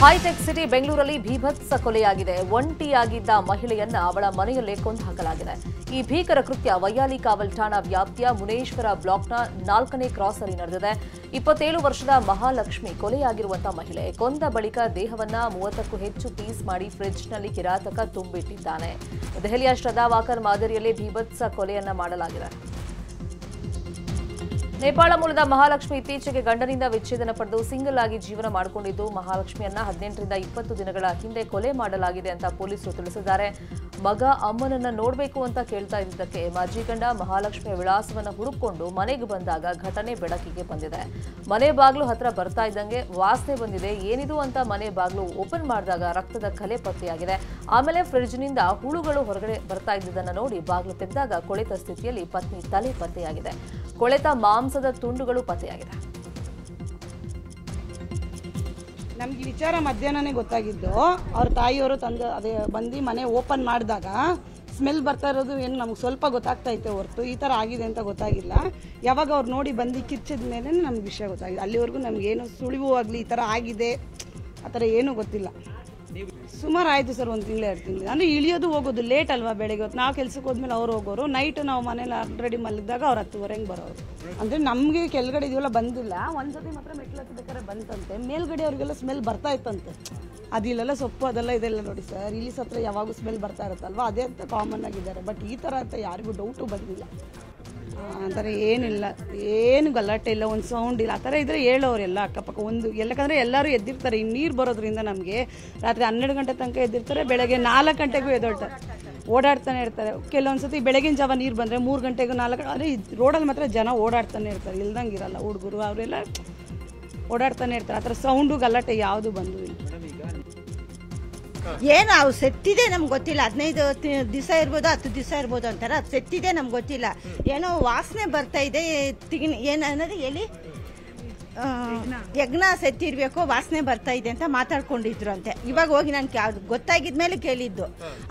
High tech city ಬೆಂಗಳೂರಲ್ಲಿ ಭೀಭತ್ಸ ಕೊಲೆಯಾಗಿದೆ. ಒಂಟಿಯಾಗಿದ್ದ ಮಹಿಳೆಯನ್ನ ಅವಳ ಮನೆಯಲ್ಲೇ ಕೊಂದು ಹಾಕಲಾಗಿದೆ. ಈ ಭೀಕರ ಕೃತ್ಯ ವೈಯಾಲಿ ಕಾವಲ್ ಠಾಣಾ ವ್ಯಾಪ್ತಿಯ ಮುನೇಶ್ವರ ಬ್ಲಾಕ್ನ ನಾಲ್ಕನೇ ಕ್ರಾಸ್ ಅಲ್ಲಿ ನಡೆದಿದೆ. ಇಪ್ಪತ್ತೇಳು ವರ್ಷದ ಮಹಾಲಕ್ಷ್ಮಿ ಕೊಲೆಯಾಗಿರುವಂತಹ ಮಹಿಳೆ ಕೊಂದ ಬಳಿಕ ದೇಹವನ್ನ ಮೂವತ್ತಕ್ಕೂ ಹೆಚ್ಚು ಪೀಸ್ ಮಾಡಿ ಫ್ರಿಡ್ಜ್ನಲ್ಲಿ ಕಿರಾತಕ ತುಂಬಿಟ್ಟಿದ್ದಾನೆ. ದೆಹಲಿಯ ಶ್ರದ್ಧಾ ವಾಕರ್ ಮಾದರಿಯಲ್ಲಿ ಭೀಭತ್ಸ ಕೊಲೆಯನ್ನ ಮಾಡಲಾಗಿದೆ. ನೇಪಾಳ ಮೂಲದ ಮಹಾಲಕ್ಷ್ಮಿ ಇತ್ತೀಚೆಗೆ ಗಂಡನಿಂದ ವಿಚ್ಛೇದನ ಪಡೆದು ಸಿಂಗಲ್ ಆಗಿ ಜೀವನ ಮಾಡಿಕೊಂಡಿದ್ದು, ಮಹಾಲಕ್ಷ್ಮಿಯನ್ನ ಹದಿನೆಂಟರಿಂದ ಇಪ್ಪತ್ತು ದಿನಗಳ ಹಿಂದೆ ಕೊಲೆ ಮಾಡಲಾಗಿದೆ ಅಂತ ಪೊಲೀಸರು ತಿಳಿಸಿದ್ದಾರೆ. ಮಗ ಅಮ್ಮನನ್ನ ನೋಡಬೇಕು ಅಂತ ಕೇಳ್ತಾ ಇದ್ದಕ್ಕೆ ಮಾಜಿ ಗಂಡ ಮಹಾಲಕ್ಷ್ಮಿಯ ವಿಳಾಸವನ್ನು ಹುಡುಕೊಂಡು ಮನೆಗೆ ಬಂದಾಗ ಘಟನೆ ಬೆಳಕಿಗೆ ಬಂದಿದೆ. ಮನೆ ಬಾಗಿಲು ಹತ್ರ ಬರ್ತಾ ಇದ್ದಂಗೆ ವಾಸನೆ ಬಂದಿದೆ. ಏನಿದು ಅಂತ ಮನೆ ಬಾಗಿಲು ಓಪನ್ ಮಾಡಿದಾಗ ರಕ್ತದ ಕಲೆ ಪತ್ತೆಯಾಗಿದೆ. ಆಮೇಲೆ ಫ್ರಿಡ್ಜ್ನಿಂದ ಹುಳುಗಳು ಹೊರಗಡೆ ಬರ್ತಾ ಇದ್ದಿದ್ದನ್ನು ನೋಡಿ ಬಾಗಿಲು ತೆಗೆದಾಗ ಕೊಳೆತ ಸ್ಥಿತಿಯಲ್ಲಿ ಪತ್ನಿ ತಲೆ ಪತ್ತೆಯಾಗಿದೆ. ಕೊಳೆತ ಮಾಂಸದ ತುಂಡುಗಳು ಪತ್ತೆಯಾಗಿದೆ. ನಮ್ಗೆ ವಿಚಾರ ಮಧ್ಯಾಹ್ನನೇ ಗೊತ್ತಾಗಿದ್ದು, ಅವ್ರ ತಾಯಿಯವರು ತಂದು, ಅದೇ ಬಂದು ಮನೆ ಓಪನ್ ಮಾಡಿದಾಗ ಸ್ಮೆಲ್ ಬರ್ತಾ ಇರೋದು ಏನು ನಮ್ಗೆ ಸ್ವಲ್ಪ ಗೊತ್ತಾಗ್ತಾ ಇತ್ತು ಹೊರತು, ಈ ಥರ ಆಗಿದೆ ಅಂತ ಗೊತ್ತಾಗಿಲ್ಲ. ಯಾವಾಗ ಅವ್ರು ನೋಡಿ ಬಂದು ಕಿಚ್ಚಿದ ಮೇಲೆ ನಮ್ಗೆ ವಿಷಯ ಗೊತ್ತಾಗಿದೆ. ಅಲ್ಲಿವರೆಗೂ ನಮಗೇನು ಸುಳಿವು ಆಗಲಿ, ಈ ಥರ ಆಗಿದೆ, ಆ ಥರ ಏನೂ ಗೊತ್ತಿಲ್ಲ. ಸುಮಾರು ಆಯಿತು ಸರ್, ಒಂದು ತಿಂಗಳು ಎರಡು ತಿಂಗಳು. ಅಂದರೆ ಇಳಿಯೋದು ಹೋಗೋದು ಲೇಟ್ ಅಲ್ವಾ ಬೆಳಗ್ಗೆ ಹೊತ್ತು? ನಾವು ಕೆಲ್ಸಕ್ಕೆ ಹೋದ್ಮೇಲೆ ಅವ್ರು ಹೋಗೋರು. ನೈಟ್ ನಾವು ಮನೇಲಿ ಆಲ್ರೆಡಿ ಮಲಗಿದಾಗ ಅವ್ರು ಹತ್ತುವರೆಗೆ ಬರೋರು. ಅಂದರೆ ನಮಗೆ ಕೆಳಗಡೆ ಇದೆಲ್ಲ ಬಂದಿಲ್ಲ. ಒಂದ್ಸತಿ ಮಾತ್ರ ಮೆಟ್ಲು ಹತ್ತಬೇಕಾದ್ರೆ ಬಂತಂತೆ. ಮೇಲ್ಗಡೆ ಅವ್ರಿಗೆಲ್ಲ ಸ್ಮೆಲ್ ಬರ್ತಾ ಇತ್ತಂತೆ. ಅದಿಲ್ಲೆಲ್ಲ ಸೊಪ್ಪು ಅದೆಲ್ಲ ಇದೆಲ್ಲ ನೋಡಿ ಸರ್. ಇಲ್ಲಿ ಹತ್ರ ಯಾವಾಗೂ ಸ್ಮೆಲ್ ಬರ್ತಾ ಇರುತ್ತಲ್ವ? ಅದೇ ಅಂತ ಕಾಮನ್ ಆಗಿದ್ದಾರೆ. ಬಟ್ ಈ ಥರ ಅಂತ ಯಾರಿಗೂ ಡೌಟು ಬಂದಿಲ್ಲ. ಆ ಏನಿಲ್ಲ. ಏನು ಗಲಾಟೆ ಇಲ್ಲ, ಒಂದು ಸೌಂಡ್ ಇಲ್ಲ. ಆ ಥರ ಇದ್ರೆ ಹೇಳೋರೆಲ್ಲ ಅಕ್ಕಪಕ್ಕ. ಒಂದು ಎಲ್ಲಕಂದ್ರೆ ಎಲ್ಲರೂ ಎದ್ದಿರ್ತಾರೆ. ಈ ನೀರು ಬರೋದ್ರಿಂದ ನಮಗೆ ರಾತ್ರಿ ಹನ್ನೆರಡು ಗಂಟೆ ತನಕ ಎದ್ದಿರ್ತಾರೆ, ಬೆಳಗ್ಗೆ ನಾಲ್ಕು ಗಂಟೆಗೂ ಎದ್ದೊಳ್ತಾರೆ ಓಡಾಡ್ತಾನೆ ಇರ್ತಾರೆ. ಕೆಲವೊಂದು ಸತಿ ಬೆಳಗಿನ ಜಾವ ನೀರು ಬಂದರೆ ಮೂರು ಗಂಟೆಗೂ ನಾಲ್ಕು ಅಂದರೆ ರೋಡಲ್ಲಿ ಮಾತ್ರ ಜನ ಓಡಾಡ್ತಾನೆ ಇರ್ತಾರೆ. ಇಲ್ದಂಗೆ ಇರಲ್ಲ. ಹುಡುಗರು, ಅವರೆಲ್ಲ ಓಡಾಡ್ತಾನೆ ಇರ್ತಾರೆ. ಆ ಥರ ಸೌಂಡು ಗಲಾಟೆ ಯಾವುದು ಬಂದು ಇಲ್ಲ. ಏನು ಅವು ಸೆತ್ತಿದೆ ನಮ್ಗೆ ಗೊತ್ತಿಲ್ಲ, ಹದಿನೈದು ದಿವಸ ಇರ್ಬೋದು, ಹತ್ತು ದಿವಸ ಇರ್ಬೋದು ಅಂತಾರೆ, ಅದು ಸೆತ್ತಿದೆ ನಮ್ಗೆ ಗೊತ್ತಿಲ್ಲ. ಏನೋ ವಾಸನೆ ಬರ್ತಾ ಇದೆ, ತಿಗಿನ, ಏನು ಅನ್ನೋದು ಎಲ್ಲಿ ಯಜ್ಞ ಸೆತ್ತಿರ್ಬೇಕು ವಾಸನೆ ಬರ್ತಾ ಇದೆ ಅಂತ ಮಾತಾಡ್ಕೊಂಡಿದ್ರು ಅಂತೆ. ಇವಾಗ ಹೋಗಿ ನಾನು ಗೊತ್ತಾಗಿದ್ಮೇಲೆ ಕೇಳಿದ್ದು.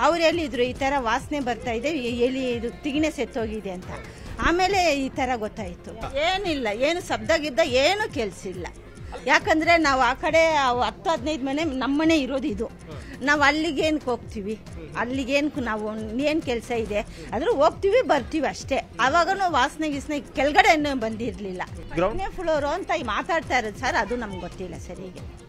ಅವ್ರು ಹೇಳಿದ್ರು, ಈ ಥರ ವಾಸನೆ ಬರ್ತಾ ಇದೆ ಎಲ್ಲಿ ಇದು ತಿಗಿಣೆ ಸೆತ್ತೋಗಿದೆ ಅಂತ. ಆಮೇಲೆ ಈ ಥರ ಗೊತ್ತಾಯಿತು. ಏನಿಲ್ಲ, ಏನು ಶಬ್ದ ಗಿದ್ದ ಕೆಲಸ ಕೆಲ್ಸಿಲ್ಲ ಯಾಕಂದ್ರೆ ನಾವು ಆ ಕಡೆ ಹತ್ತು ಹದಿನೈದು ಮನೆ ನಮ್ಮನೆ ಇರೋದು ಇದು. ನಾವು ಅಲ್ಲಿಗೇನಕ್ಕೆ ಹೋಗ್ತೀವಿ? ಅಲ್ಲಿಗೇನಕ್ಕೆ ನಾವು ಏನು ಕೆಲಸ ಇದೆ? ಆದ್ರೆ ಹೋಗ್ತೀವಿ ಬರ್ತೀವಿ ಅಷ್ಟೇ. ಅವಾಗನೂ ವಾಸನೆ ಗೀಸನೆ ಕೆಳಗಡೆ ಬಂದಿರಲಿಲ್ಲ. ಗ್ರೌಂಡ್ನೇ ಫ್ಲೋರು ಅಂತ ಮಾತಾಡ್ತಾ ಇರೋದು ಸರ್ ಅದು ನಮ್ಗೆ ಗೊತ್ತಿಲ್ಲ ಸರಿಗೆ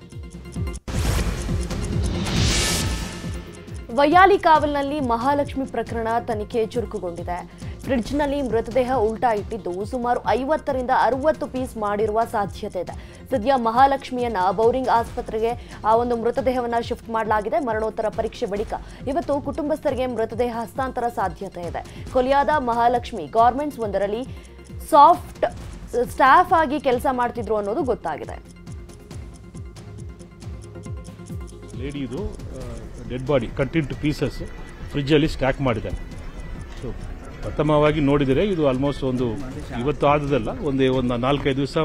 ವಯಾಲಿ ಕಾವಲ್ನಲ್ಲಿ ಮಹಾಲಕ್ಷ್ಮಿ ಪ್ರಕರಣ ತನಿಖೆ ಚುರುಕುಗೊಂಡಿದೆ. ಫ್ರಿಡ್ಜ್ನಲ್ಲಿ ಮೃತದೇಹ ಉಲ್ಟಾ ಇಟ್ಟಿದ್ದು ಸುಮಾರು ಐವತ್ತರಿಂದ ಅರವತ್ತು ಪೀಸ್ ಮಾಡಿರುವ ಸಾಧ್ಯತೆ ಇದೆ. ಸದ್ಯ ಮಹಾಲಕ್ಷ್ಮಿಯನ್ನ ಬೌರಿಂಗ್ ಆಸ್ಪತ್ರೆಗೆ ಆ ಒಂದು ಮೃತದೇಹವನ್ನು ಶಿಫ್ಟ್ ಮಾಡಲಾಗಿದೆ. ಮರಣೋತ್ತರ ಪರೀಕ್ಷೆ ಬಳಿಕ ಇವತ್ತು ಕುಟುಂಬಸ್ಥರಿಗೆ ಮೃತದೇಹ ಹಸ್ತಾಂತರ ಸಾಧ್ಯತೆ ಇದೆ. ಕೊಲಿಯಾದ ಮಹಾಲಕ್ಷ್ಮಿ ಗಾರ್ಮೆಂಟ್ಸ್ ಒಂದರಲ್ಲಿ ಸಾಫ್ಟ್ ಸ್ಟಾಫ್ ಆಗಿ ಕೆಲಸ ಮಾಡ್ತಿದ್ರು ಅನ್ನೋದು ಗೊತ್ತಾಗಿದೆ. ಲೇಡಿದು ಡೆಡ್ ಬಾಡಿ ಕಟ್ ಪೀಸಸ್ ಫ್ರಿಜ್ಜಲ್ಲಿ ಸ್ಟ್ಯಾಕ್ ಮಾಡಿದ್ದಾನೆ. ಸೊ ಪ್ರಥಮವಾಗಿ ನೋಡಿದರೆ ಇದು ಆಲ್ಮೋಸ್ಟ್ ಒಂದು ಇವತ್ತು ಆದದಲ್ಲ ಒಂದೇ ಒಂದು ನಾಲ್ಕೈದು ದಿವಸ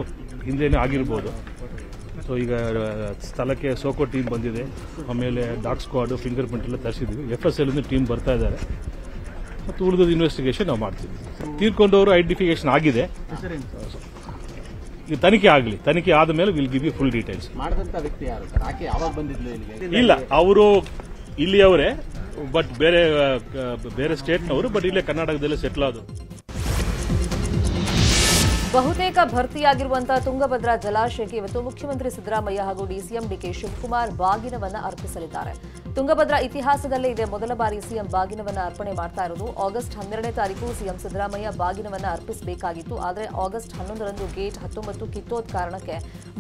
ಹಿಂದೆನೇ ಆಗಿರ್ಬೋದು. ಸೊ ಈಗ ಸ್ಥಳಕ್ಕೆ ಸೋಕೋ ಟೀಮ್ ಬಂದಿದೆ. ಆಮೇಲೆ ಡಾಕ್ ಸ್ಕ್ವಾಡು ಫಿಂಗರ್ ಪ್ರಿಂಟ್ ಎಲ್ಲ ತರಿಸಿದ್ವಿ. ಎಫ್ ಎಸ್ ಎಲ್ ಟೀಮ್ ಬರ್ತಾ ಇದ್ದಾರೆ. ಮತ್ತು ಉಳಿದ ಇನ್ವೆಸ್ಟಿಗೇಷನ್ ನಾವು ಮಾಡ್ತೀವಿ. ತೀರ್ಕೊಂಡವರು ಐಡೆಂಟಿಫಿಕೇಶನ್ ಆಗಿದೆ. ಈಗ ತನಿಖೆ ಆಗಲಿ. ತನಿಖೆ ಆದ ಮೇಲೆ will give you full details ಮಾಡಿದಂತ ವ್ಯಕ್ತಿ ಯಾರು ಸರ್? ಆಕೆ ಯಾವಾಗ ಬಂದಿದ್ಲು ಇಲ್ಲಿಗೆ? ಇಲ್ಲ ಅವರು ಇಲ್ಲಿಯವರೇ ಬಟ್ ಬೇರೆ ಬೇರೆ ಸ್ಟೇಟ್ನವರು ಬಟ್ ಇಲ್ಲೇ ಕರ್ನಾಟಕದಲ್ಲೇ ಸೆಟ್ಲ್ ಆದರು ಬಹುತೇಕ ಭರ್ತಿಯಾಗಿರುವಂತಹ ತುಂಗಭದ್ರಾ ಜಲಾಶಯಕ್ಕೆ ಇವತ್ತು ಮುಖ್ಯಮಂತ್ರಿ ಸಿದ್ದರಾಮಯ್ಯ ಹಾಗೂ ಡಿಸಿಎಂ ಡಿಕೆ ಶಿವಕುಮಾರ್ ಬಾಗಿನವನ್ನ ಅರ್ಪಿಸಲಿದ್ದಾರೆ. ತುಂಗಭದ್ರಾ ಇತಿಹಾಸದಲ್ಲೇ ಇದೆ ಮೊದಲ ಬಾರಿ ಸಿಎಂ ಬಾಗಿನವನ್ನ ಅರ್ಪಣೆ ಮಾಡ್ತಾ ಇರೋದು. ಆಗಸ್ಟ್ ಹನ್ನೆರಡನೇ ತಾರೀಕು ಸಿಎಂ ಸಿದ್ದರಾಮಯ್ಯ ಬಾಗಿನವನ್ನ ಅರ್ಪಿಸಬೇಕಾಗಿತ್ತು. ಆದರೆ ಆಗಸ್ಟ್ ಹನ್ನೊಂದರಂದು ಗೇಟ್ ಹತ್ತೊಂಬತ್ತು ಕಿತ್ತೋದ ಕಾರಣಕ್ಕೆ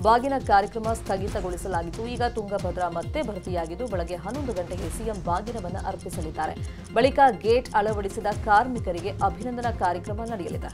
ಬಾಗಿನ ಕಾರ್ಯಕ್ರಮ ಸ್ಥಗಿತಗೊಳಿಸಲಾಗಿತ್ತು. ಈಗ ತುಂಗಭದ್ರಾ ಮತ್ತೆ ಭರ್ತಿಯಾಗಿದ್ದು ಬೆಳಗ್ಗೆ ಹನ್ನೊಂದು ಗಂಟೆಗೆ ಸಿಎಂ ಬಾಗಿನವನ್ನ ಅರ್ಪಿಸಲಿದ್ದಾರೆ. ಬಳಿಕ ಗೇಟ್ ಅಳವಡಿಸಿದ ಕಾರ್ಮಿಕರಿಗೆ ಅಭಿನಂದನಾ ಕಾರ್ಯಕ್ರಮ ನಡೆಯಲಿದೆ.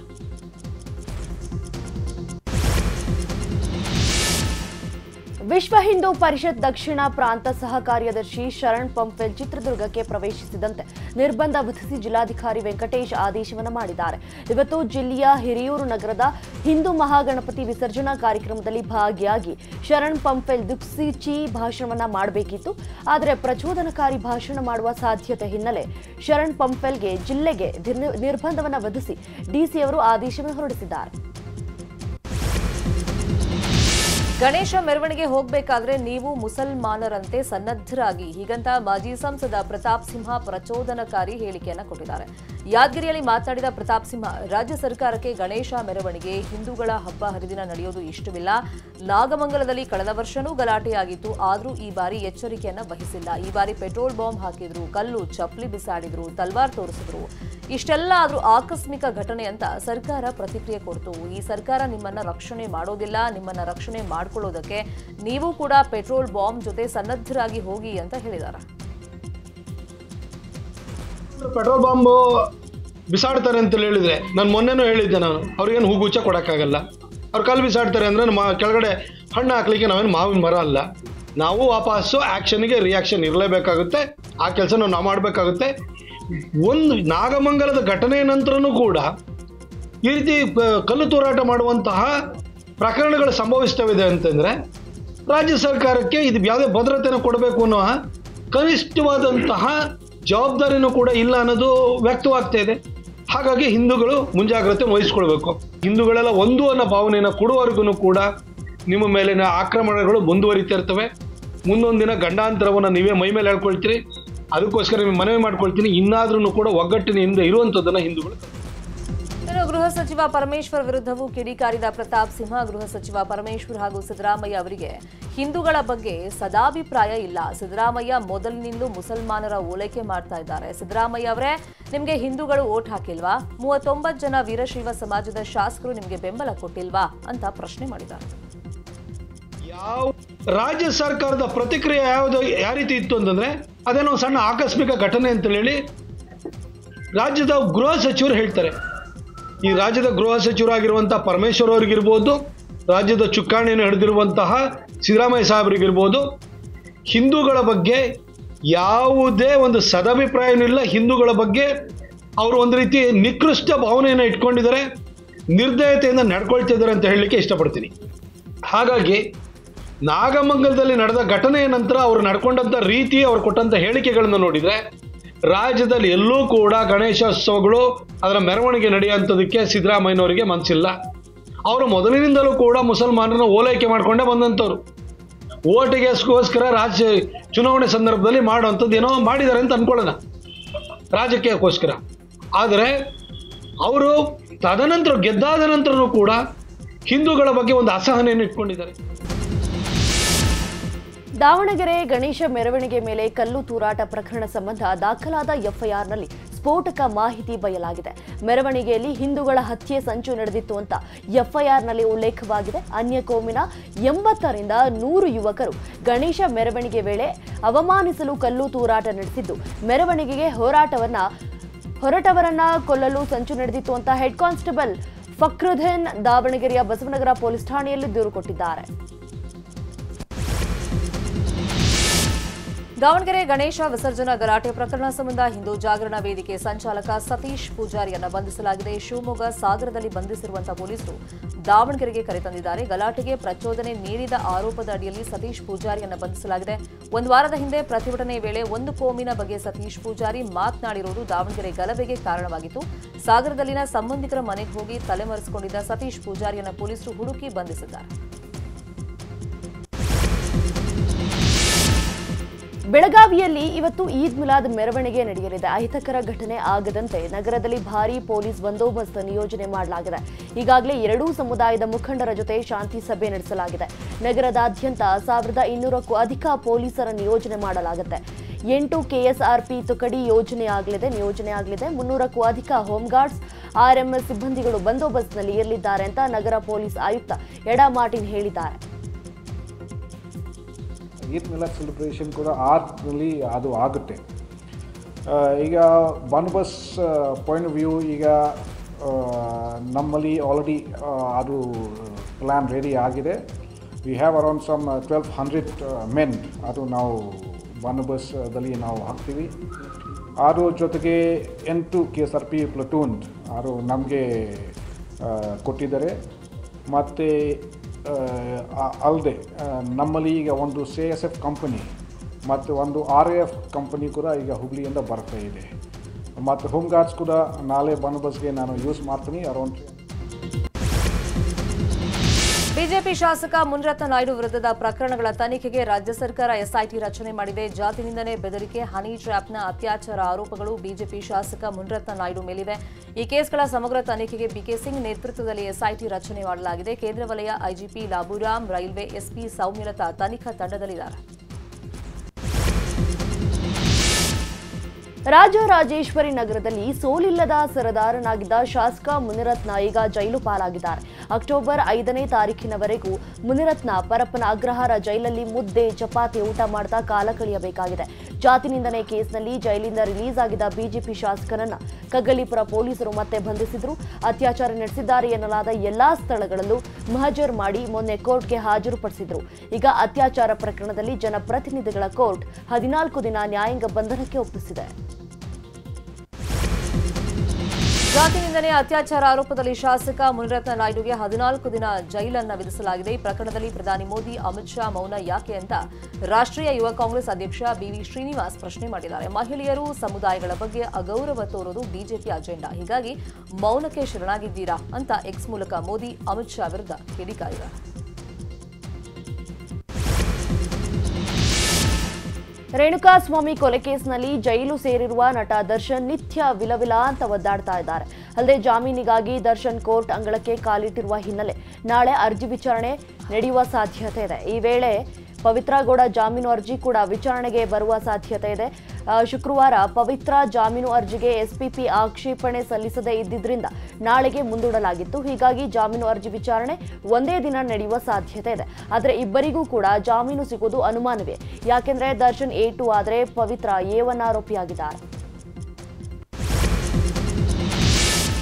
ವಿಶ್ವ ಹಿಂದೂ ಪರಿಷತ್ ದಕ್ಷಿಣ ಪ್ರಾಂತ ಸಹ ಕಾರ್ಯದರ್ಶಿ ಶರಣ್ ಪಂಪೆಲ್ ಚಿತ್ರದುರ್ಗಕ್ಕೆ ಪ್ರವೇಶಿಸಿದಂತೆ ನಿರ್ಬಂಧ ವಿಧಿಸಿ ಜಿಲ್ಲಾಧಿಕಾರಿ ವೆಂಕಟೇಶ್ ಆದೇಶವನ್ನು ಮಾಡಿದ್ದಾರೆ. ಇವತ್ತು ಜಿಲ್ಲೆಯ ಹಿರಿಯೂರು ನಗರದ ಹಿಂದೂ ಮಹಾಗಣಪತಿ ವಿಸರ್ಜನಾ ಕಾರ್ಯಕ್ರಮದಲ್ಲಿ ಭಾಗಿಯಾಗಿ ಶರಣ್ ಪಂಪೆಲ್ ದಿಕ್ಸೂಚಿ ಭಾಷಣವನ್ನ ಮಾಡಬೇಕಿತ್ತು. ಆದರೆ ಪ್ರಚೋದನಕಾರಿ ಭಾಷಣ ಮಾಡುವ ಸಾಧ್ಯತೆ ಹಿನ್ನೆಲೆ ಶರಣ್ ಪಂಪೆಲ್ಗೆ ಜಿಲ್ಲೆಗೆ ನಿರ್ಬಂಧವನ್ನು ವಿಧಿಸಿ ಡಿಸಿ ಅವರು ಆದೇಶವನ್ನು ಹೊರಡಿಸಿದ್ದಾರೆ. ಗಣೇಶ ಮೆರವಣಿಗೆ ಹೋಗಬೇಕಾದ್ರೆ ನೀವು ಮುಸಲ್ಮಾನರಂತೆ ಸನ್ನದ್ಧರಾಗಿ. ಹೀಗಂತ ಮಾಜಿ ಸಂಸದ ಪ್ರತಾಪ್ ಸಿಂಹ ಪ್ರಚೋದನಕಾರಿ ಹೇಳಿಕೆಯನ್ನು ಕೊಟ್ಟಿದ್ದಾರೆ. ಯಾದಗಿರಿಯಲ್ಲಿ ಮಾತನಾಡಿದ ಪ್ರತಾಪ್ ಸಿಂಹ, ರಾಜ್ಯ ಸರ್ಕಾರಕ್ಕೆ ಗಣೇಶ ಮೆರವಣಿಗೆ ಹಿಂದೂಗಳ ಹಬ್ಬ ಹರಿದಿನ ನಡೆಯೋದು ಇಷ್ಟವಿಲ್ಲ. ನಾಗಮಂಗಲದಲ್ಲಿ ಕಳೆದ ವರ್ಷನೂ ಗಲಾಟೆಯಾಗಿತ್ತು. ಆದರೂ ಈ ಬಾರಿ ಎಚ್ಚರಿಕೆಯನ್ನು ವಹಿಸಿಲ್ಲ. ಈ ಬಾರಿ ಪೆಟ್ರೋಲ್ ಬಾಂಬ್ ಹಾಕಿದ್ರು, ಕಲ್ಲು, ಚಪ್ಪಲಿ ಬಿಸಾಡಿದ್ರು, ತಲ್ವಾರ್ ತೋರಿಸಿದ್ರು. ಇಷ್ಟೆಲ್ಲ ಆದರೂ ಆಕಸ್ಮಿಕ ಘಟನೆ ಅಂತ ಸರ್ಕಾರ ಪ್ರತಿಕ್ರಿಯೆ ಕೊಡ್ತು. ಈ ಸರ್ಕಾರ ನಿಮ್ಮನ್ನ ರಕ್ಷಣೆ ಮಾಡೋದಿಲ್ಲ, ನಿಮ್ಮನ್ನ ರಕ್ಷಣೆ ಮಾಡ್ಕೊಳ್ಳೋದಕ್ಕೆ ನೀವು ಕೂಡ ಪೆಟ್ರೋಲ್ ಬಾಂಬ್ ಜೊತೆ ಸನ್ನದ್ಧರಾಗಿ ಹೋಗಿ ಅಂತ ಹೇಳಿದ್ದಾರೆ ಪೆಟ್ರೋಲ್ ಬಾಂಬ್ ಬಿಸಾಡ್ತಾರೆ ಅಂತ ಹೇಳಿದ್ರೆ, ನಾನು ಮೊನ್ನೆನೂ ಹೇಳಿದ್ದೆ ನಾನು, ಅವ್ರಿಗೇನು ಹೂಗುಚ್ಚ ಕೊಡೋಕ್ಕಾಗಲ್ಲ. ಅವ್ರು ಕಲ್ಲು ಬಿಸಾಡ್ತಾರೆ ಅಂದರೆ ನಮ್ಮ ಕೆಳಗಡೆ ಹಣ್ಣು ಹಾಕ್ಲಿಕ್ಕೆ ನಾವೇನು ಮಾವಿನ ಮರ ಅಲ್ಲ. ನಾವು ವಾಪಸ್ಸು ಆ್ಯಕ್ಷನ್ಗೆ ರಿಯಾಕ್ಷನ್ ಇರಲೇಬೇಕಾಗುತ್ತೆ, ಆ ಕೆಲಸ ನಾವು ಮಾಡಬೇಕಾಗುತ್ತೆ. ಒಂದು ನಾಗಮಂಗಲದ ಘಟನೆಯ ನಂತರನೂ ಕೂಡ ಈ ರೀತಿ ಕಲ್ಲು ತೂರಾಟ ಮಾಡುವಂತಹ ಪ್ರಕರಣಗಳು ಸಂಭವಿಸ್ತವಿದೆ ಅಂತಂದರೆ ರಾಜ್ಯ ಸರ್ಕಾರಕ್ಕೆ ಇದು ಯಾವುದೇ ಭದ್ರತೆಯನ್ನು ಕೊಡಬೇಕು ಅನ್ನೋ ಕನಿಷ್ಠವಾದಂತಹ ಜವಾಬ್ದಾರಿನೂ ಕೂಡ ಇಲ್ಲ ಅನ್ನೋದು ವ್ಯಕ್ತವಾಗ್ತಾ ಇದೆ. ಹಾಗಾಗಿ ಹಿಂದೂಗಳು ಮುಂಜಾಗ್ರತೆ ವಹಿಸ್ಕೊಳ್ಬೇಕು. ಹಿಂದೂಗಳೆಲ್ಲ ಒಂದು ಅನ್ನೋ ಭಾವನೆಯನ್ನು ಕೊಡುವವರೆಗೂ ಕೂಡ ನಿಮ್ಮ ಮೇಲಿನ ಆಕ್ರಮಣಗಳು ಮುಂದುವರಿತಾ ಇರ್ತವೆ. ಮುಂದೊಂದು ದಿನ ಗಂಡಾಂತರವನ್ನು ನೀವೇ ಮೈ ಮೇಲೆ ಹೇಳ್ಕೊಳ್ತೀರಿ ಅದಕ್ಕೋಸ್ಕರ ನಿಮಗೆ ಮನವಿ ಮಾಡ್ಕೊಳ್ತೀನಿ. ಇನ್ನಾದ್ರೂ ಕೂಡ ಒಗ್ಗಟ್ಟಿನಿಂದ ಇರುವಂಥದ್ದನ್ನು ಹಿಂದೂಗಳು ಗೃಹ ಸಚಿವ ಪರಮೇಶ್ವರ್ ವಿರುದ್ಧವೂ ಕಿಡಿಕಾರಿದ ಪ್ರತಾಪ್ ಸಿಂಹ, ಗೃಹ ಸಚಿವ ಪರಮೇಶ್ವರ್ ಹಾಗೂ ಸಿದ್ದರಾಮಯ್ಯ ಅವರಿಗೆ ಹಿಂದೂಗಳ ಬಗ್ಗೆ ಸದಾಭಿಪ್ರಾಯ ಇಲ್ಲ. ಸಿದ್ದರಾಮಯ್ಯ ಮೊದಲಿನಿಂದ ಮುಸಲ್ಮಾನರ ಓಲೈಕೆ ಮಾಡ್ತಾ ಇದ್ದಾರೆ. ಸಿದ್ದರಾಮಯ್ಯ ಅವರೇ, ನಿಮಗೆ ಹಿಂದೂಗಳು ಓಟ್ ಹಾಕಿಲ್ವಾ? ಮೂವತ್ತೊಂಬತ್ತು ಜನ ವೀರಶೈವ ಸಮಾಜದ ಶಾಸಕರು ನಿಮಗೆ ಬೆಂಬಲ ಕೊಟ್ಟಿಲ್ವಾ? ಅಂತ ಪ್ರಶ್ನೆ ಮಾಡಿದ್ದಾರೆ. ಯಾವ ರಾಜ್ಯ ಸರ್ಕಾರದ ಪ್ರತಿಕ್ರಿಯೆ ಯಾವುದು, ಯಾವ ರೀತಿ ಇತ್ತು ಅಂತಂದ್ರೆ, ಅದೇನೋ ಸಣ್ಣ ಆಕಸ್ಮಿಕ ಘಟನೆ ಅಂತ ಹೇಳಿ ರಾಜ್ಯದ ಗೃಹ ಸಚಿವರು ಹೇಳ್ತಾರೆ. ಈ ರಾಜ್ಯದ ಗೃಹ ಸಚಿವರಾಗಿರುವಂತಹ ಪರಮೇಶ್ವರ್ ಅವರಿಗಿರ್ಬೋದು, ರಾಜ್ಯದ ಚುಕ್ಕಾಣಿಯನ್ನು ಹಿಡಿದಿರುವಂತಹ ಸಿದ್ದರಾಮಯ್ಯ ಸಾಹೇಬರಿಗಿರ್ಬೋದು, ಹಿಂದೂಗಳ ಬಗ್ಗೆ ಯಾವುದೇ ಒಂದು ಸದಭಿಪ್ರಾಯನಿಲ್ಲ ಹಿಂದೂಗಳ ಬಗ್ಗೆ ಅವರು ಒಂದು ರೀತಿ ನಿಕೃಷ್ಟ ಭಾವನೆಯನ್ನು ಇಟ್ಕೊಂಡಿದ್ದಾರೆ ನಿರ್ದಯತೆಯಿಂದ ನಡ್ಕೊಳ್ತಿದ್ದಾರೆ ಅಂತ ಹೇಳಲಿಕ್ಕೆ ಇಷ್ಟಪಡ್ತೀನಿ. ಹಾಗಾಗಿ ನಾಗಮಂಗಲದಲ್ಲಿ ನಡೆದ ಘಟನೆಯ ನಂತರ ಅವರು ನಡ್ಕೊಂಡಂಥ ರೀತಿ ಅವರು ಕೊಟ್ಟಂಥ ಹೇಳಿಕೆಗಳನ್ನು ನೋಡಿದರೆ ರಾಜ್ಯದಲ್ಲಿ ಎಲ್ಲೂ ಕೂಡ ಗಣೇಶೋತ್ಸವಗಳು ಅದರ ಮೆರವಣಿಗೆ ನಡೆಯುವಂಥದಕ್ಕೆ ಸಿದ್ದರಾಮಯ್ಯನವರಿಗೆ ಮನಸ್ಸಿಲ್ಲ ಅವರು ಮೊದಲಿನಿಂದಲೂ ಕೂಡ ಮುಸಲ್ಮಾನರನ್ನ ಓಲೈಕೆ ಮಾಡಿಕೊಂಡೇ ಬಂದಂಥವ್ರು. ಓಟಿಗೆಗೋಸ್ಕರ ರಾಜ್ಯ ಚುನಾವಣೆ ಸಂದರ್ಭದಲ್ಲಿ ಮಾಡುವಂಥದ್ದು ಏನೋ ಮಾಡಿದ್ದಾರೆ ಅಂತ ಅನ್ಕೊಳ್ಳೋಣ. ರಾಜಕೀಯಕ್ಕೋಸ್ಕರ. ಆದರೆ ಅವರು ತದನಂತರ ಗೆದ್ದಾದ ನಂತರನೂ ಕೂಡ ಹಿಂದೂಗಳ ಬಗ್ಗೆ ಒಂದು ಅಸಹನೆಯನ್ನು ಇಟ್ಕೊಂಡಿದ್ದಾರೆ. ದಾವಣಗೆರೆ ಗಣೇಶ ಮೆರವಣಿಗೆ ಮೇಲೆ ಕಲ್ಲು ತೂರಾಟ ಪ್ರಕರಣ ಸಂಬಂಧ ದಾಖಲಾದ ಎಫ್ಐಆರ್ನಲ್ಲಿ ಸ್ಫೋಟಕ ಮಾಹಿತಿ ಬಯಲಾಗಿದೆ. ಮೆರವಣಿಗೆಯಲ್ಲಿ ಹಿಂದೂಗಳ ಹತ್ಯೆ ಸಂಚು ನಡೆದಿತ್ತು ಅಂತ ಎಫ್ಐಆರ್ನಲ್ಲಿ ಉಲ್ಲೇಖವಾಗಿದೆ. ಅನ್ಯ ಕೋಮಿನ ಎಂಬತ್ತರಿಂದ ನೂರು ಯುವಕರು ಗಣೇಶ ಮೆರವಣಿಗೆ ವೇಳೆ ಅವಮಾನಿಸಲು ಕಲ್ಲು ತೂರಾಟ ನಡೆಸಿದ್ದು, ಮೆರವಣಿಗೆಗೆ ಹೋರಾಟವನ್ನ ಹೊರಟವರನ್ನ ಕೊಲ್ಲಲು ಸಂಚು ನಡೆದಿತ್ತು ಅಂತ ಹೆಡ್ ಕಾನ್ಸ್ಟೇಬಲ್ ಫಕ್ರುದ್ದೀನ್ ದಾವಣಗೆರೆಯ ಬಸವನಗರ ಪೊಲೀಸ್ ಠಾಣೆಯಲ್ಲಿ ದೂರು ಕೊಟ್ಟಿದ್ದಾರೆ. ದಾವಣಗೆರೆ ಗಣೇಶ ವಿಸರ್ಜನಾ ಗಲಾಟೆ ಪ್ರಕರಣ ಸಂಬಂಧ ಹಿಂದೂ ಜಾಗರಣ ವೇದಿಕೆ ಸಂಚಾಲಕ ಸತೀಶ್ ಪೂಜಾರಿಯನ್ನು ಬಂಧಿಸಲಾಗಿದೆ. ಶಿವಮೊಗ್ಗ ಸಾಗರದಲ್ಲಿ ಬಂಧಿಸಿರುವಂತಹ ಪೊಲೀಸರು ದಾವಣಗೆರೆಗೆ ಕರೆತಂದಿದ್ದಾರೆ ಗಲಾಟೆಗೆ ಪ್ರಚೋದನೆ ನೀಡಿದ ಆರೋಪದ ಅಡಿಯಲ್ಲಿ ಸತೀಶ್ ಪೂಜಾರಿಯನ್ನು ಬಂಧಿಸಲಾಗಿದೆ. ಒಂದು ವಾರದ ಹಿಂದೆ ಪ್ರತಿಭಟನೆ ವೇಳೆ ಒಂದು ಕೋಮಿನ ಬಗ್ಗೆ ಸತೀಶ್ ಪೂಜಾರಿ ಮಾತನಾಡಿರುವುದು ದಾವಣಗೆರೆ ಗಲಭೆಗೆ ಕಾರಣವಾಗಿತ್ತು. ಸಾಗರದಲ್ಲಿನ ಸಂಬಂಧಿಕರ ಮನೆಗೆ ಹೋಗಿ ತಲೆಮರೆಸಿಕೊಂಡಿದ್ದ ಸತೀಶ್ ಪೂಜಾರಿಯನ್ನು ಪೊಲೀಸರು ಹುಡುಕಿ ಬಂಧಿಸಿದ್ದಾರೆ. ಬೆಳಗಾವಿಯಲ್ಲಿ ಇವತ್ತು ಈದ್ ಮಿಲಾದ್ ಮೆರವಣಿಗೆ ನಡೆಯಲಿದೆ. ಅಹಿತಕರ ಘಟನೆ ಆಗದಂತೆ ನಗರದಲ್ಲಿ ಭಾರೀ ಪೊಲೀಸ್ ಬಂದೋಬಸ್ತ್ ನಿಯೋಜನೆ ಮಾಡಲಾಗಿದೆ. ಈಗಾಗಲೇ ಎರಡೂ ಸಮುದಾಯದ ಮುಖಂಡರ ಜೊತೆ ಶಾಂತಿ ಸಭೆ ನಡೆಸಲಾಗಿದೆ. ನಗರದಾದ್ಯಂತ ಸಾವಿರದ ಇನ್ನೂರಕ್ಕೂ ಅಧಿಕ ಪೊಲೀಸರ ನಿಯೋಜನೆ ಮಾಡಲಾಗುತ್ತೆ. ಎಂಟು ಕೆಎಸ್ಆರ್ಪಿ ತುಕಡಿ ಯೋಜನೆ ಆಗಲಿದೆ, ನಿಯೋಜನೆ ಆಗಲಿದೆ. ಮುನ್ನೂರಕ್ಕೂ ಅಧಿಕ ಹೋಮ್ಗಾರ್ಡ್ಸ್ ಆರ್ಎಂಎಸ್ ಸಿಬ್ಬಂದಿಗಳು ಬಂದೋಬಸ್ತ್ನಲ್ಲಿ ಇರಲಿದ್ದಾರೆ ಅಂತ ನಗರ ಪೊಲೀಸ್ ಆಯುಕ್ತ ಎಡಾ ಮಾರ್ಟಿನ್ ಹೇಳಿದ್ದಾರೆ. ಮಿಲಾದ್ ಸೆಲೆಬ್ರೇಷನ್ ಕೂಡ ಆರ್ಟ್ನಲ್ಲಿ ಅದು ಆಗುತ್ತೆ. ಈಗ ಬನ್ಬಸ್ ಪಾಯಿಂಟ್ ವ್ಯೂ ಈಗ ನಮ್ಮಲ್ಲಿ ಆಲ್ರೆಡಿ ಅದು ಪ್ಲ್ಯಾನ್ ರೆಡಿ ಆಗಿದೆ. We have around some twelve hundred men ಅದು ನಾವು ಬಂದೋಬಸ್ದಲ್ಲಿ ನಾವು ಹಾಕ್ತೀವಿ. ಅದ್ರ ಜೊತೆಗೆ ಎಂಟು K S R P platoon ಅದು ನಮಗೆ ಕೊಟ್ಟಿದ್ದಾರೆ. ಮತ್ತು ಅಲ್ಲದೆ ನಮ್ಮಲ್ಲಿ ಈಗ ಒಂದು ಸಿ ಎಸ್ ಎಫ್ ಕಂಪನಿ ಮತ್ತು ಒಂದು ಆರ್ ಎಫ್ ಕಂಪನಿ ಕೂಡ ಈಗ ಹುಬ್ಳಿಯಿಂದ ಬರ್ತಾ ಇದೆ. ಮತ್ತು ಹೋಮ್ ಗಾರ್ಡ್ಸ್ ಕೂಡ ನಾಳೆ ಬಂದೋಬಸ್ಗೆ ನಾನು ಯೂಸ್ ಮಾಡ್ತೀನಿ ಅರೌಂಡ್ ಬಿಜೆಪಿ ಶಾಸಕ ಮುನಿರತ್ನ ನಾಯ್ಡು ವಿರುದ್ಧದ ಪ್ರಕರಣಗಳ ತನಿಖೆಗೆ ರಾಜ್ಯ ಸರ್ಕಾರ ಎಸ್ಐಟಿ ರಚನೆ ಮಾಡಿದೆ. ಜಾತಿ ನಿಂದನೆ ಬೆದರಿಕೆ, ಹನಿ ಟ್ರ್ಯಾಪ್ನ ಅತ್ಯಾಚಾರ ಆರೋಪಗಳು ಬಿಜೆಪಿ ಶಾಸಕ ಮುನಿರತ್ನ ನಾಯ್ಡು ಮೇಲಿವೆ. ಈ ಕೇಸ್ಗಳ ಸಮಗ್ರ ತನಿಖೆಗೆ ಬಿಕೆ ಸಿಂಗ್ ನೇತೃತ್ವದಲ್ಲಿ ಎಸ್ಐಟಿ ರಚನೆ ಮಾಡಲಾಗಿದೆ. ಕೇಂದ್ರ ವಲಯ IGP Laburam, railway SP Soumyalatha ತನಿಖಾ ತಂಡದಲ್ಲಿದ್ದಾರೆ. ರಾಜರಾಜೇಶ್ವರಿ ನಗರದಲ್ಲಿ ಸೋಲಿಲ್ಲದ ಸರದಾರನಾಗಿದ್ದ ಶಾಸಕ ಮುನಿರತ್ನ ಈಗ ಜೈಲು ಪಾಲಾಗಿದ್ದಾರೆ. ಅಕ್ಟೋಬರ್ ಐದನೇ ತಾರೀಕಿನವರೆಗೂ ಮುನಿರತ್ನ ಪರಪ್ಪನ ಅಗ್ರಹಾರ ಜೈಲಲ್ಲಿ ಮುದ್ದೆ, ಚಪಾತಿ, ಊಟ ಮಾಡ್ತಾ ಕಾಲ ಕಳೆಯಬೇಕಾಗಿದೆ. ಜಾತಿ ನಿಂದನೆ ಕೇಸ್ನಲ್ಲಿ ಜೈಲಿಂದ ರಿಲೀಸ್ ಆಗಿದ್ದ ಬಿಜೆಪಿ ಶಾಸಕನನ್ನ ಕಗ್ಗಲೀಪುರ ಪೊಲೀಸರು ಮತ್ತೆ ಬಂಧಿಸಿದ್ರು. ಅತ್ಯಾಚಾರ ನಡೆಸಿದ್ದಾರೆ ಎನ್ನಲಾದ ಎಲ್ಲಾ ಸ್ಥಳಗಳಲ್ಲೂ ಮಹಜರ್ ಮಾಡಿ ಮೊನ್ನೆ ಕೋರ್ಟ್ಗೆ ಹಾಜರುಪಡಿಸಿದ್ರು. ಈಗ ಅತ್ಯಾಚಾರ ಪ್ರಕರಣದಲ್ಲಿ ಜನಪ್ರತಿನಿಧಿಗಳ ಕೋರ್ಟ್ ಹದಿನಾಲ್ಕು ದಿನ ನ್ಯಾಯಾಂಗ ಬಂಧನಕ್ಕೆ ಒಪ್ಪಿಸಿದೆ. ಜಾತಿ ನಿಂದನೆ ಅತ್ಯಾಚಾರ ಆರೋಪದಲ್ಲಿ ಶಾಸಕ ಮುನಿರತ್ನ ನಾಯ್ಡುಗೆ ಹದಿನಾಲ್ಕು ದಿನ ಜೈಲನ್ನು ವಿಧಿಸಲಾಗಿದೆ. ಈ ಪ್ರಕರಣದಲ್ಲಿ ಪ್ರಧಾನಿ ಮೋದಿ, ಅಮಿತ್ ಶಾ ಮೌನ ಯಾಕೆ ಅಂತ ರಾಷ್ಟ್ರೀಯ ಯುವ ಕಾಂಗ್ರೆಸ್ ಅಧ್ಯಕ್ಷ ಬಿವಿ ಶ್ರೀನಿವಾಸ್ ಪ್ರಶ್ನೆ ಮಾಡಿದ್ದಾರೆ. ಮಹಿಳೆಯರು ಸಮುದಾಯಗಳ ಬಗ್ಗೆ ಅಗೌರವ ತೋರೋದು ಬಿಜೆಪಿ ಅಜೆಂಡಾ. ಹೀಗಾಗಿ ಮೌನಕ್ಕೆ ಶರಣಾಗಿದ್ದೀರಾ ಅಂತ ಎಕ್ಸ್ ಮೂಲಕ ಮೋದಿ, ಅಮಿತ್ ಶಾ ವಿರುದ್ಧ ಕಿಡಿಕಾರಿದ್ದಾರೆ ರೇಣುಕಾಸ್ವಾಮಿ ಕೊಲೆ ಕೇಸ್ನಲ್ಲಿ ಜೈಲು ಸೇರಿರುವ ನಟ ದರ್ಶನ್ ನಿತ್ಯ ವಿಲವಿಲ ಅಂತ ಒದ್ದಾಡ್ತಾ ಇದ್ದಾರೆ. ಅಲ್ಲದೆ ಜಾಮೀನಿಗಾಗಿ ದರ್ಶನ್ ಕೋರ್ಟ್ ಅಂಗಳಕ್ಕೆ ಕಾಲಿಟ್ಟಿರುವ ಹಿನ್ನೆಲೆ ನಾಳೆ ಅರ್ಜಿ ವಿಚಾರಣೆ ನಡೆಯುವ ಸಾಧ್ಯತೆ ಇದೆ. ಈ ವೇಳೆ ಪವಿತ್ರ ಗೌಡ ಜಾಮೀನು ಅರ್ಜಿ ಕೂಡ ವಿಚಾರಣೆಗೆ ಬರುವ ಸಾಧ್ಯತೆ ಇದೆ. ಶುಕ್ರವಾರ ಪವಿತ್ರ ಜಾಮೀನು ಅರ್ಜಿಗೆ ಎಸ್ಪಿಪಿ ಆಕ್ಷೇಪಣೆ ಸಲ್ಲಿಸದೇ ಇದ್ದಿದ್ದರಿಂದ ನಾಳೆಗೆ ಮುಂದೂಡಲಾಗಿತ್ತು. ಹೀಗಾಗಿ ಜಾಮೀನು ಅರ್ಜಿ ವಿಚಾರಣೆ ಒಂದೇ ದಿನ ನಡೆಯುವ ಸಾಧ್ಯತೆ ಇದೆ. ಆದರೆ ಇಬ್ಬರಿಗೂ ಕೂಡ ಜಾಮೀನು ಸಿಗುವುದು ಅನುಮಾನವೇ. ಯಾಕೆಂದರೆ ದರ್ಶನ್ ಎ ಟು ಆದರೆ ಪವಿತ್ರ ಎ ಒನ್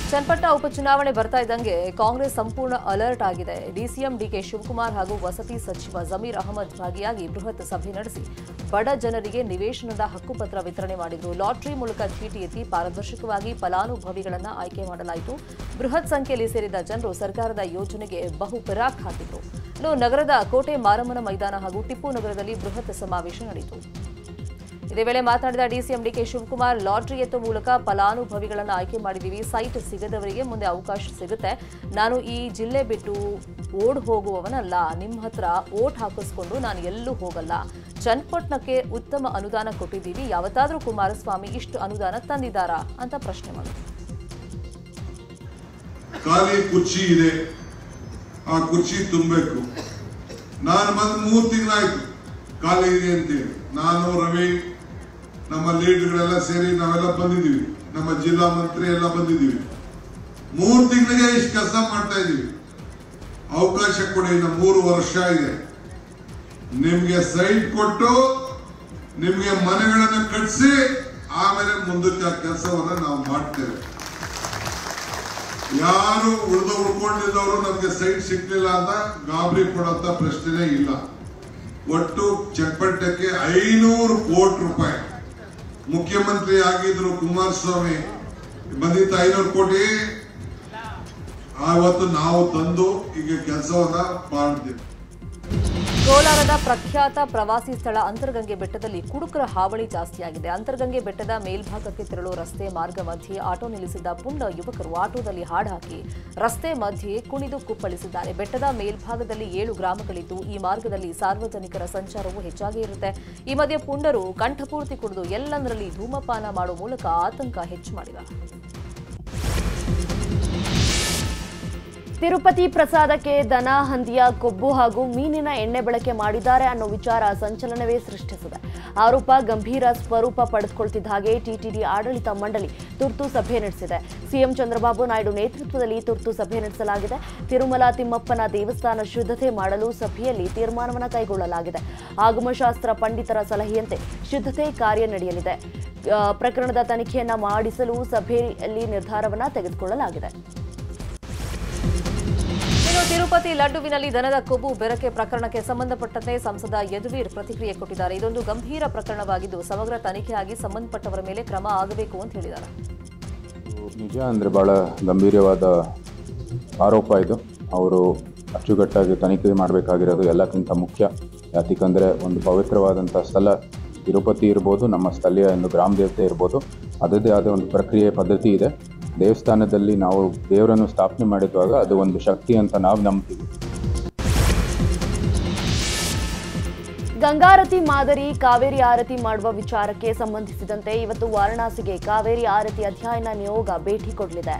ಚನ್ನಪಟ್ಟ ಉಪಚುನಾವಣೆ ಬರ್ತಾ ಇದ್ದಂಗೆ ಕಾಂಗ್ರೆಸ್ ಸಂಪೂರ್ಣ ಅಲರ್ಟ್ ಆಗಿದೆ. ಡಿಸಿಎಂ ಡಿಕೆ ಶಿವಕುಮಾರ್ ಹಾಗೂ ವಸತಿ ಸಚಿವ ಜಮೀರ್ ಅಹಮದ್ ಭಾಗಿಯಾಗಿ ಬೃಹತ್ ಸಭೆ ನಡೆಸಿ ಬಡ ಜನರಿಗೆ ನಿವೇಶನದ ಹಕ್ಕುಪತ್ರ ವಿತರಣೆ ಮಾಡಿದ್ರು. ಲಾಟರಿ ಮೂಲಕ ಚೀಟಿ ಎತ್ತಿ ಪಾರದರ್ಶಕವಾಗಿ ಫಲಾನುಭವಿಗಳನ್ನು ಆಯ್ಕೆ ಮಾಡಲಾಯಿತು. ಬೃಹತ್ ಸಂಖ್ಯೆಯಲ್ಲಿ ಸೇರಿದ ಜನರು ಸರ್ಕಾರದ ಯೋಜನೆಗೆ ಬಹು ಪಿರಾಕ್ ಹಾಕಿದ್ರು ನಗರದ ಕೋಟೆ ಮಾರಮ್ಮನ ಮೈದಾನ ಹಾಗೂ ಟಿಪ್ಪು ನಗರದಲ್ಲಿ ಬೃಹತ್ ಸಮಾವೇಶ ನಡೆಯಿತು. ಇದೇ ವೇಳೆ ಮಾತನಾಡಿದ ಡಿಸಿಎಂ ಡಿಕೆ ಶಿವಕುಮಾರ್, ಲಾಟರಿ ಎತ್ತುವ ಮೂಲಕ ಫಲಾನುಭವಿಗಳನ್ನು ಆಯ್ಕೆ ಮಾಡಿದ್ದೀವಿ ಸೈಟ್ ಸಿಗದವರಿಗೆ ಮುಂದೆ ಅವಕಾಶ ಸಿಗುತ್ತೆ. ನಾನು ಈ ಜಿಲ್ಲೆ ಬಿಟ್ಟು ಓಡ್ ಹೋಗುವವನಲ್ಲ. ನಿಮ್ಮ ಹತ್ರ ಓಟ್ ಹಾಕಿಸ್ಕೊಂಡು ನಾನು ಎಲ್ಲೂ ಹೋಗಲ್ಲ. ಚನ್ನಪಟ್ಟಣಕ್ಕೆ ಉತ್ತಮ ಅನುದಾನ ಕೊಟ್ಟಿದ್ದೀವಿ. ಯಾವತ್ತಾದರೂ ಕುಮಾರಸ್ವಾಮಿ ಇಷ್ಟು ಅನುದಾನ ತಂದಿದ್ದಾರಾ ಅಂತ ಪ್ರಶ್ನೆ ಮಾಡಿದ್ರು ಕುರ್ಚಿ ಇದೆ. ಆ ಕುರ್ಚಿ ತುಂಬಬೇಕು. ನಾನು ಮೂರು ತಿಂಗಳಾಯ್ತು. ಖಾಲಿ ಇದೆ ಅಂತೇಳಿ. ನಾನು ರವಿ ನಮ್ಮ ಲೀಡರ್ಗಳೆಲ್ಲ ಸೇರಿ ನಾವೆಲ್ಲ ಬಂದಿದ್ದೀವಿ. ನಮ್ಮ ಜಿಲ್ಲಾ ಮಂತ್ರಿ ಎಲ್ಲ ಬಂದಿದ್ದೀವಿ. ಮೂರು ತಿಂಗಳಿಗೆ ಇಷ್ಟು ಕೆಲಸ ಮಾಡ್ತಾ ಇದೀವಿ ಅವಕಾಶ ಕೊಡಿ, ಇನ್ನು ಮೂರು ವರ್ಷ ಇದೆ. ನಿಮ್ಗೆ ಸೈಟ್ ಕೊಟ್ಟು, ನಿಮ್ಗೆ ಮನೆಗಳನ್ನು ಕಟ್ಟಿಸಿ ಆಮೇಲೆ ಮುಂದಕ್ಕೆ ಆ ಕೆಲಸವನ್ನ ನಾವು ಮಾಡ್ತೇವೆ. ಯಾರು ಉಳಿದು ಉಳ್ಕೊಂಡಿದ್ದವರು ನಮ್ಗೆ ಸೈಟ್ ಸಿಗ್ಲಿಲ್ಲ ಅಂತ ಗಾಬರಿ ಕೊಡೋಂಥ ಪ್ರಶ್ನೆನೇ ಇಲ್ಲ. ಒಟ್ಟು ಚಪ್ಪಟ್ಟಕ್ಕೆ ಐನೂರು ಕೋಟಿ ರೂಪಾಯಿ. ಮುಖ್ಯಮಂತ್ರಿ ಆಗಿದ್ರು ಕುಮಾರಸ್ವಾಮಿ ಬಂದಿದ್ದ ಐನೂರು ಕೋಟಿ ಆವತ್ತು ನಾವು ತಂದು ಈಗ ಕೆಲಸವನ್ನ ಮಾಡಿದ್ದೀವಿ ಕೋಲಾರದ ಪ್ರಖ್ಯಾತ ಪ್ರವಾಸಿ ಸ್ಥಳ ಅಂತರ್ಗಂಗೆ ಬೆಟ್ಟದಲ್ಲಿ ಕುಡುಕರ ಹಾವಳಿ ಜಾಸ್ತಿಯಾಗಿದೆ. ಅಂತರ್ಗಂಗೆ ಬೆಟ್ಟದ ಮೇಲ್ಭಾಗಕ್ಕೆ ತೆರಳು ರಸ್ತೆ ಮಾರ್ಗ ಮಧ್ಯೆ ಆಟೋ ನಿಲ್ಲಿಸಿದ್ದ ಪುಂಡ ಯುವಕರು ಆಟೋದಲ್ಲಿ ಹಾಡಾಕಿ ರಸ್ತೆ ಮಧ್ಯೆ ಕುಣಿದು ಕುಪ್ಪಳಿಸಿದ್ದಾರೆ. ಬೆಟ್ಟದ ಮೇಲ್ಭಾಗದಲ್ಲಿ ಏಳು ಗ್ರಾಮಗಳಿದ್ದು, ಈ ಮಾರ್ಗದಲ್ಲಿ ಸಾರ್ವಜನಿಕರ ಸಂಚಾರವೂ ಹೆಚ್ಚಾಗಿ ಇರುತ್ತೆ. ಈ ಮಧ್ಯೆ ಪುಂಡರು ಕಂಠಪೂರ್ತಿ ಕುಡಿದು ಎಲ್ಲಂದರಲ್ಲಿ ಧೂಮಪಾನ ಮಾಡುವ ಮೂಲಕ ಆತಂಕ ಹೆಚ್ಚು ಮಾಡಿದ್ದಾರೆ. ತಿರುಪತಿ ಪ್ರಸಾದಕ್ಕೆ ದನ, ಹಂದಿಯ, ಕೊಬ್ಬು ಹಾಗೂ ಮೀನಿನ ಎಣ್ಣೆ ಬಳಕೆ ಮಾಡಿದ್ದಾರೆ ಅನ್ನೋ ವಿಚಾರ ಸಂಚಲನವೇ ಸೃಷ್ಟಿಸಿದೆ. ಆರೋಪ ಗಂಭೀರ ಸ್ವರೂಪ ಪಡೆದುಕೊಳ್ತಿದ್ದ ಹಾಗೆ ಟಿಟಿಡಿ ಆಡಳಿತ ಮಂಡಳಿ ತುರ್ತು ಸಭೆ ನಡೆಸಿದೆ. ಸಿಎಂ ಚಂದ್ರಬಾಬು ನಾಯ್ಡು ನೇತೃತ್ವದಲ್ಲಿ ತುರ್ತು ಸಭೆ ನಡೆಸಲಾಗಿದೆ. ತಿರುಮಲ ತಿಮ್ಮಪ್ಪನ ದೇವಸ್ಥಾನ ಶುದ್ಧತೆ ಮಾಡಲು ಸಭೆಯಲ್ಲಿ ತೀರ್ಮಾನವನ್ನು ಕೈಗೊಳ್ಳಲಾಗಿದೆ. ಆಗಮಶಾಸ್ತ್ರ ಪಂಡಿತರ ಸಲಹೆಯಂತೆ ಶುದ್ಧತೆ ಕಾರ್ಯ ನಡೆಯಲಿದೆ. ಪ್ರಕರಣದ ತನಿಖೆಯನ್ನ ಮಾಡಿಸಲು ಸಭೆಯಲ್ಲಿ ನಿರ್ಧಾರವನ್ನ ತೆಗೆದುಕೊಳ್ಳಲಾಗಿದೆ. ಇನ್ನು ತಿರುಪತಿ ಲಡ್ಡುವಿನಲ್ಲಿ ದನದ ಕೊಬ್ಬು ಬೆರಕೆ ಪ್ರಕರಣಕ್ಕೆ ಸಂಬಂಧಪಟ್ಟಂತೆ ಸಂಸದ ಯದುವೀರ್ ಪ್ರತಿಕ್ರಿಯೆ ಕೊಟ್ಟಿದ್ದಾರೆ. ಇದೊಂದು ಗಂಭೀರ ಪ್ರಕರಣವಾಗಿದ್ದು, ಸಮಗ್ರ ತನಿಖೆಯಾಗಿ ಸಂಬಂಧಪಟ್ಟವರ ಮೇಲೆ ಕ್ರಮ ಆಗಬೇಕು ಅಂತ ಹೇಳಿದ್ದಾರೆ. ನಿಜ ಅಂದರೆ ಭಾಳ ಗಂಭೀರವಾದ ಆರೋಪ ಇದು. ಅವರು ಅಚ್ಚುಕಟ್ಟಾಗಿ ತನಿಖೆ ಮಾಡಬೇಕಾಗಿರೋದು ಎಲ್ಲಕ್ಕಿಂತ ಮುಖ್ಯ. ಯಾಕಂದರೆ ಒಂದು ಪವಿತ್ರವಾದಂಥ ಸ್ಥಳ ತಿರುಪತಿ ಇರ್ಬೋದು, ನಮ್ಮ ಸ್ಥಳೀಯ ಒಂದು ಗ್ರಾಮ ದೇವತೆ ಇರ್ಬೋದು ಅದರದೇ ಆದ ಒಂದು ಪ್ರಕ್ರಿಯೆ ಪದ್ಧತಿ ಇದೆ. ದೇವಸ್ಥಾನದಲ್ಲಿ ನಾವು ದೇವರನ್ನು ಸ್ಥಾಪನೆ ಮಾಡಿದಾಗ ಅದು ಒಂದು ಶಕ್ತಿ ಅಂತ ನಾವು ನಂಬ್ತೀವಿ. ಗಂಗಾರತಿ ಮಾದರಿ, ಕಾವೇರಿ ಆರತಿ ಮಾಡುವ ವಿಚಾರಕ್ಕೆ ಸಂಬಂಧಿಸಿದಂತೆ ಇವತ್ತು ವಾರಣಾಸಿಗೆ ಕಾವೇರಿ ಆರತಿ ಅಧ್ಯಯನ ನಿಯೋಗ ಭೇಟಿ ಕೊಡಲಿದೆ.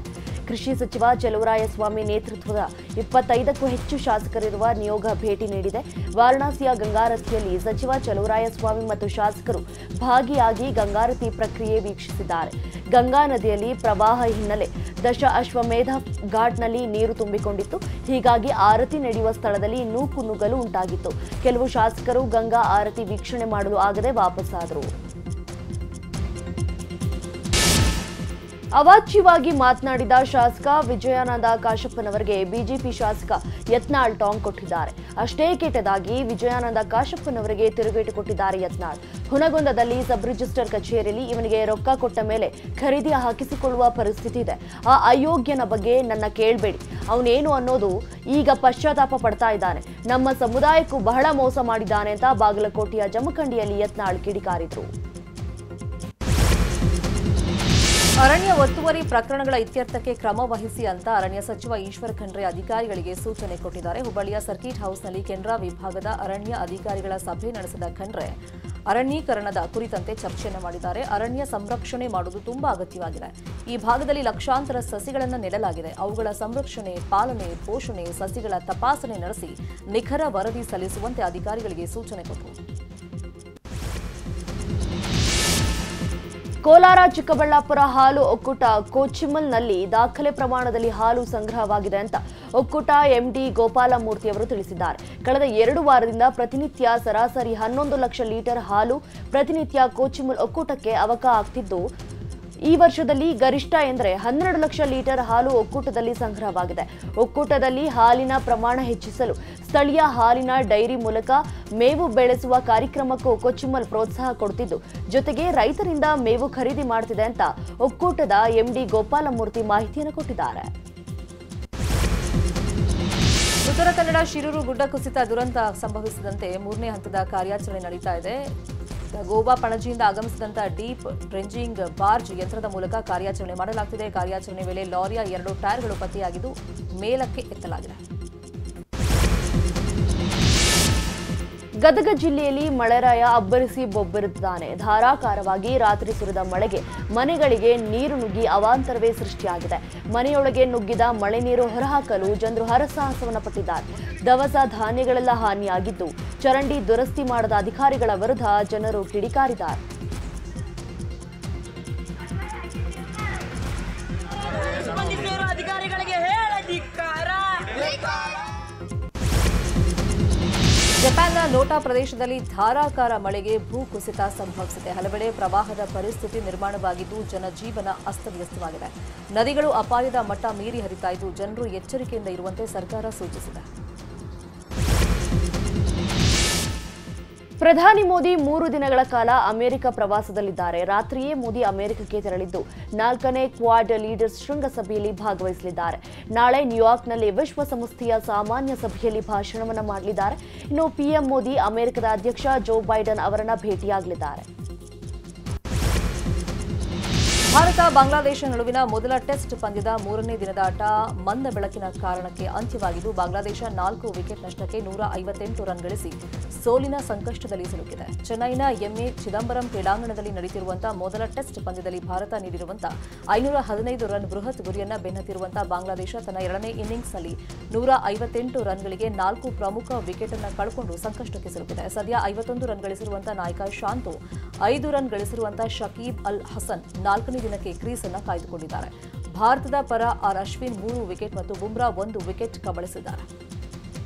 ಕೃಷಿ ಸಚಿವ ಚಲುವರಾಯಸ್ವಾಮಿ ನೇತೃತ್ವದ ಇಪ್ಪತ್ತೈದಕ್ಕೂ ಹೆಚ್ಚು ಶಾಸಕರಿರುವ ನಿಯೋಗ ಭೇಟಿ ನೀಡಿದೆ. ವಾರಣಾಸಿಯ ಗಂಗಾರತಿಯಲ್ಲಿ ಸಚಿವ ಚಲುವರಾಯಸ್ವಾಮಿ ಮತ್ತು ಶಾಸಕರು ಭಾಗಿಯಾಗಿ ಗಂಗಾರತಿ ಪ್ರಕ್ರಿಯೆ ವೀಕ್ಷಿಸಿದ್ದಾರೆ. ಗಂಗಾ ನದಿಯಲ್ಲಿ ಪ್ರವಾಹ ಹಿನ್ನೆಲೆ ದಶ ಅಶ್ವಮೇಧ ಘಾಟ್ನಲ್ಲಿ ನೀರು ತುಂಬಿಕೊಂಡಿತ್ತು. ಹೀಗಾಗಿ ಆರತಿ ನಡೆಯುವ ಸ್ಥಳದಲ್ಲಿ ನೂಕು ನುಗ್ಗಲು ಉಂಟಾಗಿತ್ತು. ಕೆಲವು ಶಾಸಕರು ಗಂಗಾ ಆರತಿ ವೀಕ್ಷಣೆ ಮಾಡಲು ಆಗದೆ ವಾಪಸ್ಸಾದರು. ಅವಾಚ್ಯವಾಗಿ ಮಾತನಾಡಿದ ಶಾಸಕ ವಿಜಯಾನಂದ ಕಾಶಪ್ಪನವರಿಗೆ ಬಿಜೆಪಿ ಶಾಸಕ ಯತ್ನಾಳ್ ಟಾಂಗ್ ಕೊಟ್ಟಿದ್ದಾರೆ. ಅಷ್ಟೇ ಕೆಟ್ಟದಾಗಿ ವಿಜಯಾನಂದ ಕಾಶಪ್ಪನವರಿಗೆ ತಿರುಗೇಟು ಕೊಟ್ಟಿದ್ದಾರೆ ಯತ್ನಾಳ್. ಹುನಗೊಂದದಲ್ಲಿ ಸಬ್ ರಿಜಿಸ್ಟರ್ ಕಚೇರಿಯಲ್ಲಿ ಇವನಿಗೆ ರೊಕ್ಕ ಕೊಟ್ಟ ಮೇಲೆ ಖರೀದಿ ಹಾಕಿಸಿಕೊಳ್ಳುವ ಪರಿಸ್ಥಿತಿ ಇದೆ. ಆ ಅಯೋಗ್ಯನ ಬಗ್ಗೆ ನನ್ನ ಕೇಳಬೇಡಿ. ಅವನೇನು ಅನ್ನೋದು ಈಗ ಪಶ್ಚಾತ್ತಾಪ ಪಡ್ತಾ ಇದ್ದಾನೆ. ನಮ್ಮ ಸಮುದಾಯಕ್ಕೂ ಬಹಳ ಮೋಸ ಮಾಡಿದ್ದಾನೆ ಅಂತ ಬಾಗಲಕೋಟೆಯ ಜಮಖಂಡಿಯಲ್ಲಿ ಯತ್ನಾಳ್ ಕಿಡಿಕಾರಿದ್ರು. ಅರಣ್ಯ ಒತ್ತುವರಿ ಪ್ರಕರಣಗಳ ಇತ್ಯರ್ಥಕ್ಕೆ ಕ್ರಮ ವಹಿಸಿ ಅಂತ ಅರಣ್ಯ ಸಚಿವ ಈಶ್ವರ್ ಖಂಡ್ರೆ ಅಧಿಕಾರಿಗಳಿಗೆ ಸೂಚನೆ ಕೊಟ್ಟಿದ್ದಾರೆ. ಹುಬ್ಬಳ್ಳಿಯ ಸರ್ಕಿಟ್ ಹೌಸ್ನಲ್ಲಿ ಕೆನರಾ ವಿಭಾಗದ ಅರಣ್ಯ ಅಧಿಕಾರಿಗಳ ಸಭೆ ನಡೆಸಿದ ಖಂಡ್ರೆ ಅರಣ್ಯೀಕರಣದ ಕುರಿತಂತೆ ಚರ್ಚೆಯನ್ನು ಮಾಡಿದ್ದಾರೆ. ಅರಣ್ಯ ಸಂರಕ್ಷಣೆ ಮಾಡುವುದು ತುಂಬಾ ಅಗತ್ಯವಾಗಿದೆ. ಈ ಭಾಗದಲ್ಲಿ ಲಕ್ಷಾಂತರ ಸಸಿಗಳನ್ನು ನೆಡಲಾಗಿದೆ. ಅವುಗಳ ಸಂರಕ್ಷಣೆ, ಪಾಲನೆ, ಪೋಷಣೆ, ಸಸಿಗಳ ತಪಾಸಣೆ ನಡೆಸಿ ನಿಖರ ವರದಿ ಸಲ್ಲಿಸುವಂತೆ ಅಧಿಕಾರಿಗಳಿಗೆ ಸೂಚನೆ ಕೊಟ್ಟರು. ಕೋಲಾರ, ಚಿಕ್ಕಬಳ್ಳಾಪುರ ಹಾಲು ಒಕ್ಕೂಟ ಕೋಚಿಮಲ್ನಲ್ಲಿ ದಾಖಲೆ ಪ್ರಮಾಣದಲ್ಲಿ ಹಾಲು ಸಂಗ್ರಹವಾಗಿದೆ ಅಂತ ಒಕ್ಕೂಟ ಎಂಡಿ ಗೋಪಾಲಮೂರ್ತಿ ಅವರು ತಿಳಿಸಿದ್ದಾರೆ. ಕಳೆದ ಎರಡು ವಾರದಿಂದ ಪ್ರತಿನಿತ್ಯ ಸರಾಸರಿ ಹನ್ನೊಂದು ಲಕ್ಷ ಲೀಟರ್ ಹಾಲು ಪ್ರತಿನಿತ್ಯ ಕೋಚಿಮಲ್ ಒಕ್ಕೂಟಕ್ಕೆ ಅವಕ ಆಗ್ತಿದ್ದು, ಈ ವರ್ಷದಲ್ಲಿ ಗರಿಷ್ಠ ಎಂದರೆ ಹನ್ನೆರಡು ಲಕ್ಷ ಲೀಟರ್ ಹಾಲು ಒಕ್ಕೂಟದಲ್ಲಿ ಸಂಗ್ರಹವಾಗಿದೆ. ಒಕ್ಕೂಟದಲ್ಲಿ ಹಾಲಿನ ಪ್ರಮಾಣ ಹೆಚ್ಚಿಸಲು ಸ್ಥಳೀಯ ಹಾಲಿನ ಡೈರಿ ಮೂಲಕ ಮೇವು ಬೆಳೆಸುವ ಕಾರ್ಯಕ್ರಮಕ್ಕೂ ಕೊಚ್ಚುಮಲ್ ಪ್ರೋತ್ಸಾಹ ಕೊಡುತ್ತಿದ್ದು ಜೊತೆಗೆ ರೈತರಿಂದ ಮೇವು ಖರೀದಿ ಮಾಡುತ್ತಿದೆ ಅಂತ ಒಕ್ಕೂಟದ ಎಂಡಿ ಗೋಪಾಲಮೂರ್ತಿ ಮಾಹಿತಿಯನ್ನು ಕೊಟ್ಟಿದ್ದಾರೆ. ಉತ್ತರ ಕನ್ನಡ ಶಿರೂರು ಗುಡ್ಡ ಕುಸಿತ ದುರಂತ ಸಂಭವಿಸಿದಂತೆ ಮೂರನೇ ಹಂತದ ಕಾರ್ಯಾಚರಣೆ ನಡೀತಾ ಇದೆ. ಗೋವಾ ಪಣಜಿಯಿಂದ ಆಗಮಿಸಿದಂತಹ ಡೀಪ್ ಡ್ರೆಂಜಿಂಗ್ ಬಾರ್ಜ್ ಯಂತ್ರದ ಮೂಲಕ ಕಾರ್ಯಾಚರಣೆ ಮಾಡಲಾಗ್ತಿದೆ. ಕಾರ್ಯಾಚರಣೆ ವೇಳೆ ಲಾರಿಯ ಎರಡು ಟೈರ್ಗಳು ಪತ್ತೆಯಾಗಿದ್ದು ಮೇಲಕ್ಕೆ ಎತ್ತಲಾಗಿದೆ. ಗದಗ ಜಿಲ್ಲೆಯಲ್ಲಿ ಮಳೆರಾಯ ಅಬ್ಬರಿಸಿ ಬೊಬ್ಬರಿದ್ದಾನೆ. ಧಾರಾಕಾರವಾಗಿ ರಾತ್ರಿ ಸುರಿದ ಮಳೆಗೆ ಮನೆಗಳಿಗೆ ನೀರು ನುಗ್ಗಿ ಅವಾಂತರವೇ ಸೃಷ್ಟಿಯಾಗಿದೆ. ಮನೆಯೊಳಗೆ ನುಗ್ಗಿದ ಮಳೆ ನೀರು ಹೊರಹಾಕಲು ಜನರು ಹರಸಾಹಸವನ್ನು ಪಟ್ಟಿದ್ದಾರೆ. ದವಸ ಧಾನ್ಯಗಳೆಲ್ಲ ಹಾನಿಯಾಗಿದ್ದು, ಚರಂಡಿ ದುರಸ್ತಿ ಮಾಡದ ಅಧಿಕಾರಿಗಳ ವಿರುದ್ಧ ಜನರು ಕಿಡಿಕಾರಿದ್ದಾರೆ. ಜಪಾನ್ನ ನೋಟಾ ಪ್ರದೇಶದಲ್ಲಿ ಧಾರಾಕಾರ ಮಳೆಗೆ ಭೂಕುಸಿತ ಸಂಭವಿಸಿದೆ. ಹಲವೆಡೆ ಪ್ರವಾಹದ ಪರಿಸ್ಥಿತಿ ನಿರ್ಮಾಣವಾಗಿದ್ದು ಜನಜೀವನ ಅಸ್ತವ್ಯಸ್ತವಾಗಿದೆ. ನದಿಗಳು ಅಪಾಯದ ಮಟ್ಟ ಮೀರಿ ಹರಿತಾ ಇದ್ದು ಜನರು ಎಚ್ಚರಿಕೆಯಿಂದ ಇರುವಂತೆ ಸರ್ಕಾರ ಸೂಚಿಸಿದೆ. ಪ್ರಧಾನಿ ಮೋದಿ ಮೂರು ದಿನಗಳ ಕಾಲ ಅಮೆರಿಕ ಪ್ರವಾಸದಲ್ಲಿದ್ದಾರೆ. ರಾತ್ರಿಯೇ ಮೋದಿ ಅಮೆರಿಕಕ್ಕೆ ತೆರಳಿದ್ದು. ನಾಲ್ಕನೇ ಕ್ವಾಡ್ ಲೀಡರ್ಸ್ ಶೃಂಗಸಭೆಯಲ್ಲಿ ಭಾಗವಹಿಸಲಿದ್ದಾರೆ. ನಾಳೆ ನ್ಯೂಯಾರ್ಕ್ನಲ್ಲಿ ವಿಶ್ವಸಂಸ್ಥೆಯ ಸಾಮಾನ್ಯ ಸಭೆಯಲ್ಲಿ ಭಾಷಣವನ್ನು ಮಾಡಲಿದ್ದಾರೆ. ಇನ್ನು ಪಿಎಂ ಮೋದಿ ಅಮೆರಿಕದ ಅಧ್ಯಕ್ಷ ಜೋ ಬೈಡನ್ ಅವರನ್ನು ಭೇಟಿಯಾಗಲಿದ್ದಾರೆ. ಭಾರತ ಬಾಂಗ್ಲಾದೇಶ ನಡುವಿನ ಮೊದಲ ಟೆಸ್ಟ್ ಪಂದ್ಯದ ಮೂರನೇ ದಿನದ ಆಟ ಮಂದ ಬೆಳಕಿನ ಕಾರಣಕ್ಕೆ ಅಂತ್ಯವಾಗಿದ್ದು, ಬಾಂಗ್ಲಾದೇಶ ನಾಲ್ಕು ವಿಕೆಟ್ ನಷ್ಟಕ್ಕೆ ನೂರ ಐವತ್ತೆಂಟು ರನ್ ಗಳಿಸಿ ಸೋಲಿನ ಸಂಕಷ್ಟದಲ್ಲಿ ಸಿಲುಕಿದೆ. ಚೆನ್ನೈನ ಎಂಎ ಚಿದಂಬರಂ ಕ್ರೀಡಾಂಗಣದಲ್ಲಿ ನಡೆಯುತ್ತಿರುವಂತಹ ಮೊದಲ ಟೆಸ್ಟ್ ಪಂದ್ಯದಲ್ಲಿ ಭಾರತ ನೀಡಿರುವಂತಹ ಐನೂರ ಹದಿನೈದು ರನ್ ಬೃಹತ್ ಗುರಿಯನ್ನ ಬೆನ್ನತ್ತಿರುವಂತಹ ಬಾಂಗ್ಲಾದೇಶ ತನ್ನ ಎರಡನೇ ಇನ್ನಿಂಗ್ಸ್ನಲ್ಲಿ ನೂರ ಐವತ್ತೆಂಟು ರನ್ಗಳಿಗೆ ನಾಲ್ಕು ಪ್ರಮುಖ ವಿಕೆಟ್ ಅನ್ನು ಕಳ್ಕೊಂಡು ಸಂಕಷ್ಟಕ್ಕೆ ಸಿಲುಕಿದೆ. ಸದ್ಯ ಐವತ್ತೊಂದು ರನ್ ಗಳಿಸಿರುವಂತಹ ನಾಯಕ ಶಾಂತು, ಐದು ರನ್ ಗಳಿಸಿರುವಂತಹ ಶಕೀಬ್ ಅಲ್ ಹಸನ್ ನಾಲ್ಕನೇ ದಿನಕ್ಕೆ ಕ್ರೀಸ್ ಅನ್ನು ಕಾಯ್ದುಕೊಂಡಿದ್ದಾರೆ. ಭಾರತದ ಪರ ಆರ್ ಅಶ್ವಿನ್ ಮೂರು ವಿಕೆಟ್ ಮತ್ತು ಬುಮ್ರಾ ಒಂದು ವಿಕೆಟ್ ಕಬಳಿಸಿದ್ದಾರೆ.